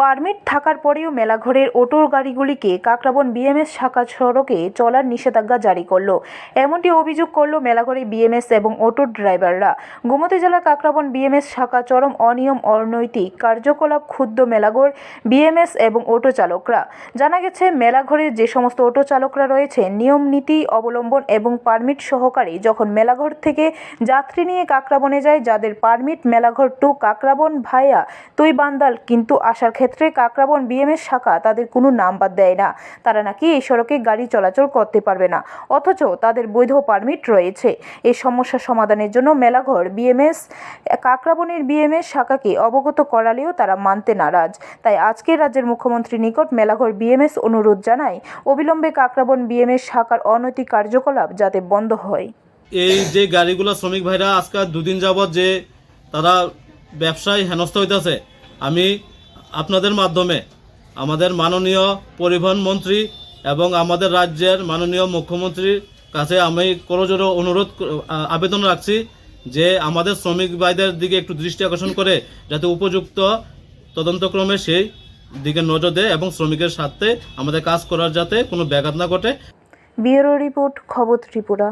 Permit থাকার পরেও মেলাঘরের অটোর গাড়িগুলিকে কাকরাবন বিএমএস শাখা সড়কে চলার নিষেধাজ্ঞা জারি করল। এমনটি অভিযোগ করল মেলাঘরে বিএমএস এবং অটোর ড্রাইভাররা। গোমতী জেলার কাকরাবন বিএমএস শাখা চরম অনিয়ম, অনৈতিক কার্যকলাপ ক্ষুদ্র মেলাঘর, বিএমএস এবং অটো চালকরা। জানা গেছে, মেলাঘরে যে সমস্ত অটো চালকরা রয়েছে, নিয়ম, নীতি অবলম্বন এবং পারমিট সহকারে যখন মেলাঘর থেকে যাত্রী নিয়ে কাকরাবনে যায়, যাদের পারমিট মেলাঘর টু কাকরাবন ভাইয়া তুই বান্দাল, কিন্তু আসার ক্ষেত্রে কাকরাবন, বিএমএস শাখা তাদের কোনো নাম্বার দেয় না। তারা নাকি এই সড়কে গাড়ি চলাচল করতে পারবে না। অথচ তাদের বৈধ পারমিট রয়েছে। এই সমস্যা সমাধানের জন্য মেলাঘর, বিএমএস, কাকরাবনের বিএমএস শাখাকে অবগত করালেও তারা মানতে নারাজ। তাই আজকে রাজ্যের মুখ্যমন্ত্রী নিকট মেলাঘর, বিএমএস অনুরোধ জানায়, অবিলম্বে কাকরাবন, বিএমএস শাখার অনৈতিক কার্যকলাপ যাতে বন্ধ হয়। এই যে গাড়িগুলো শ্রমিক ভাইরা আজকে দুদিন যাবৎ যে তারা ব্যবসায় হেনস্থ হইতেছে, আমি আপনাদের মাধ্যমে আমাদের মাননীয় পরিবহন মন্ত্রী এবং আমাদের রাজ্যের মাননীয় মুখ্যমন্ত্রীর কাছে আমি করজোড়ো অনুরোধ আবেদন রাখছি যে আমাদের শ্রমিক ভাইদের দিকে একটু দৃষ্টি আকর্ষণ করে যাতে উপযুক্ত তদন্তক্রমে সেই দিকে নজর দেয় এবং শ্রমিকের সাথে আমাদের কাজ করার যাতে কোনো ব্যাঘাত না ঘটে। ব্যুরো রিপোর্ট, খবর ত্রিপুরা।